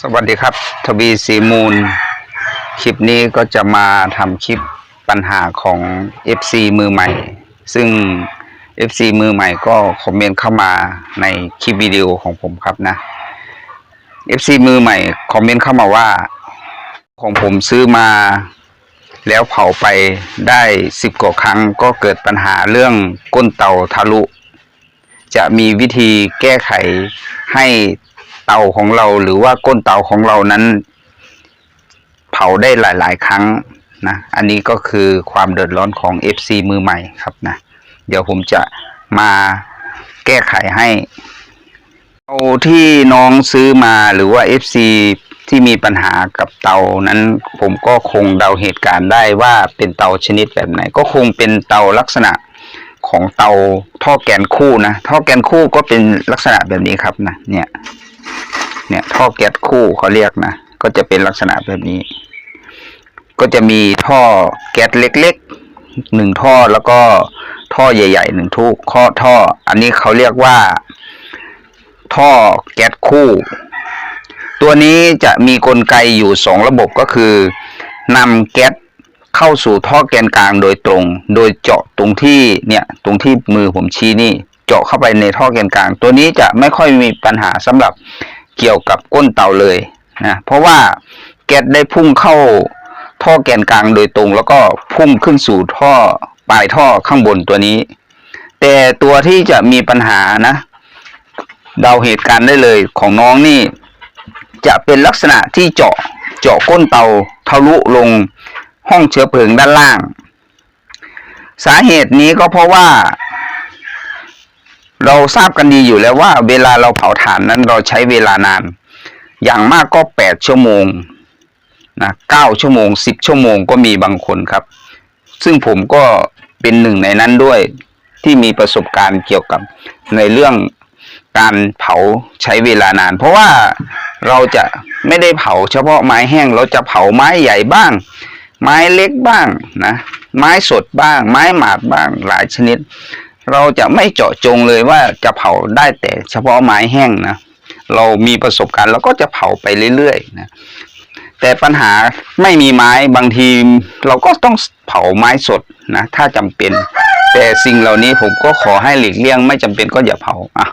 สวัสดีครับทวีสีมูล คลิปนี้ก็จะมาทำคลิปปัญหาของ FC มือใหม่ ซึ่ง FC มือใหม่ก็คอมเมนต์เข้ามาในคลิปวิดีโอของผมครับนะ FC มือใหม่คอมเมนต์เข้ามาว่า ของผมซื้อมาแล้วเผาไปได้สิบกว่าครั้งก็เกิดปัญหาเรื่องก้นเต่าทะลุ จะมีวิธีแก้ไขให้ เตาของเราหรือว่าก้นเตาของเรานั้น เผาได้หลาย ๆ ครั้งนะ อันนี้ก็คือความเดือดร้อนของ FC มือใหม่ครับนะ เดี๋ยวผมจะมาแก้ไขให้เอาที่น้องซื้อมาหรือว่า FC ที่มีปัญหากับเตานั้น ผมก็คงเดาเหตุการณ์ได้ว่าเป็นเตาชนิดแบบไหน ก็คงเป็นเตาลักษณะของเตาท่อแกนคู่นะท่อแกนคู่ก็เป็นลักษณะแบบนี้ครับนะเนี่ย เนี่ยท่อแก๊สคู่เขาเรียกนะก็จะเป็นลักษณะแบบนี้ ก็จะมีท่อแก๊สเล็กๆหนึ่งท่อแล้วก็ท่อใหญ่ๆหนึ่งทุกข้อท่อ อันนี้เขาเรียกว่า ท่อแก๊สคู่ ตัวนี้จะมีกลไกอยู่สองระบบก็คือนำแก๊สเข้าสู่ท่อแกนกลางโดยตรง โดยเจาะตรงที่เนี่ยตรงที่มือผมชี้นี่ เจาะเข้าไปในท่อแกนกลาง ตัวนี้จะไม่ค่อยมีปัญหาสำหรับ เกี่ยวกับก้นเตาเลยนะเพราะว่าแก๊สได้พุ่งเข้าท่อแกนกลางโดยตรง แล้วก็พุ่งขึ้นสู่ท่อปลายท่อข้างบนตัวนี้ แต่ตัวที่จะมีปัญหานะเดาเหตุการณ์ได้เลยของน้องนี่ จะเป็นลักษณะที่เจาะเจาะก้นเตาทะลุลงห้องเชื้อเพลิงด้านล่าง สาเหตุนี้ก็เพราะว่า เราทราบกันดีอยู่แล้วว่า เวลาเราเผาถ่านนั้นเราใช้เวลานาน อย่างมากก็แปดชั่วโมงนะเก้าชั่วโมงสิบชั่วโมงก็มีบางคนครับ ซึ่งผมก็เป็นหนึ่งในนั้นด้วยที่มีประสบการณ์เกี่ยวกับในเรื่องการเผาใช้เวลานาน เพราะว่าเราจะไม่ได้เผาเฉพาะไม้แห้ง เราจะเผาไม้ใหญ่บ้าง ไม้เล็กบ้างนะ ไม้สดบ้าง ไม้หมาดบ้างหลายชนิด เราจะไม่เจาะจงเลยว่าจะเผาได้แต่เฉพาะไม้แห้งนะเรามีประสบการณ์เราก็จะเผาไปเรื่อยๆนะแต่ปัญหาไม่มีไม้บางทีเราก็ต้องเผาไม้สดนะถ้าจำเป็น แต่สิ่งเหล่านี้ผมก็ขอให้หลีกเลี่ยง ไม่จำเป็นก็อย่าเผาอะ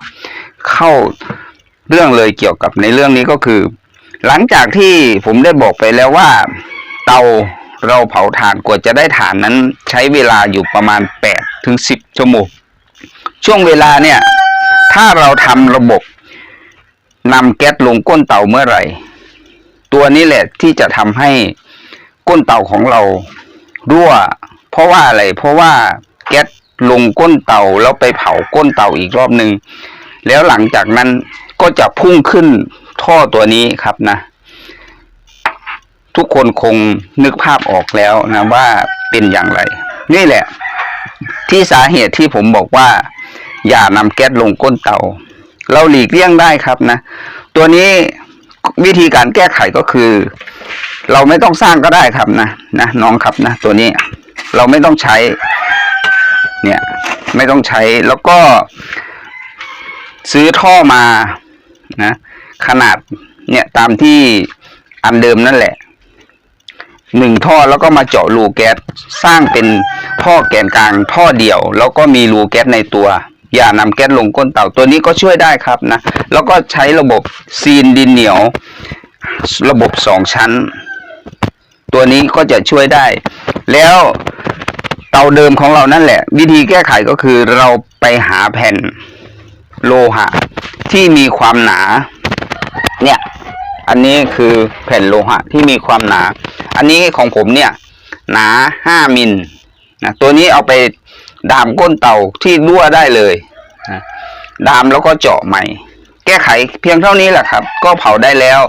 เข้าเรื่องเลยเกี่ยวกับในเรื่องนี้ก็คือ หลังจากที่ผมได้บอกไปแล้วว่า เตา เราเผาถ่านกว่าจะได้ถ่านนั้น ใช้เวลาอยู่ประมาณ8ถึง10 ชั่วโมง ช่วงเวลาเนี่ย ถ้าเราทำระบบนำแก๊สลงก้นเตาเมื่อไหร่ ตัวนี้แหละที่จะทำให้ก้นเตาของเรารั่ว เพราะว่าอะไร เพราะว่าแก๊สลงก้นเตาแล้วไปเผาก้นเตาอีกรอบหนึ่งแล้วหลังจากนั้นก็จะพุ่งขึ้นท่อตัวนี้ครับนะ ทุกคนคงนึกภาพออกแล้วนะว่าเป็นอย่างไร นี่แหละ ที่สาเหตุที่ผมบอกว่า อย่านำแก๊สลงก้นเตา เราหลีกเลี่ยงได้ครับนะ ตัวนี้วิธีการแก้ไขก็คือ เราไม่ต้องสร้างก็ได้ครับนะนะน้องครับนะตัวนี้เราไม่ต้องใช้ เนี่ยไม่ต้องใช้แล้วก็ ซื้อท่อมานะ ขนาดเนี่ยตามที่อันเดิมนั่นแหละ หนึ่งท่อแล้วก็มาเจาะรูแก๊สสร้างเป็นท่อแกนกลางท่อเดี่ยว แล้วก็มีรูแก๊สในตัว อย่านำแก๊สลงก้นเตาตัวนี้ก็ช่วยได้ครับนะ แล้วก็ใช้ระบบซีนดินเหนียว ระบบสองชั้น ตัวนี้ก็จะช่วยได้ แล้วเตาเดิมของเรานั่นแหละ วิธีแก้ไขก็คือเราไปหาแผ่นโลหะ ที่มีความหนา เนี่ย อันนี้คือแผ่นโลหะที่มีความหนา อันนี้ของผมเนี่ย หนาห้ามิลนะตัวนี้เอาไปดามก้นเตาที่รั่วได้เลยนะดามแล้วก็เจาะใหม่ แก้ไขเพียงเท่านี้แหละครับ ก็เผาได้แล้ว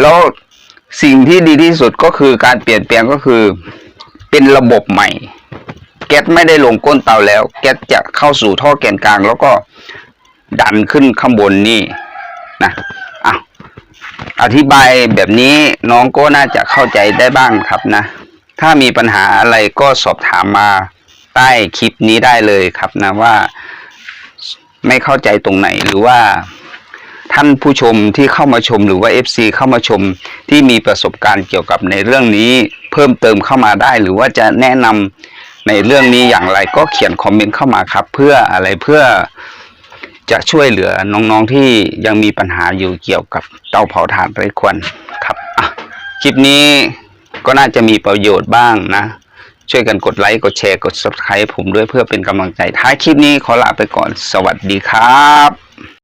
แล้วสิ่งที่ดีที่สุดก็คือการเปลี่ยนแปลงก็คือ เป็นระบบใหม่ แก๊สไม่ได้ลงก้นเตาแล้ว แก๊สจะเข้าสู่ท่อแกนกลาง แล้วก็ดันขึ้นข้างบนนี่นะ อธิบายแบบนี้น้องก็น่าจะเข้าใจได้บ้างครับนะ ถ้ามีปัญหาอะไรก็สอบถามมาใต้คลิปนี้ได้เลยครับนะว่าไม่เข้าใจตรงไหนหรือว่าท่านผู้ชมที่เข้ามาชมหรือว่า FC เข้ามาชมที่มีประสบการณ์เกี่ยวกับในเรื่องนี้เพิ่มเติมเข้ามาได้ หรือว่าจะแนะนำในเรื่องนี้อย่างไรก็เขียนคอมเมนต์เข้ามาครับ เพื่ออะไรเพื่อ จะช่วยเหลือน้องๆที่ยังมีปัญหาอยู่เกี่ยวกับเตาเผาถ่านไร้ควันครับคลิปนี้ก็น่าจะมีประโยชน์บ้างนะ ช่วยกันกดไลค์กดแชร์กด subscribe ผมด้วยเพื่อเป็นกำลังใจท้ายคลิปนี้ขอลาไปก่อนสวัสดีครับ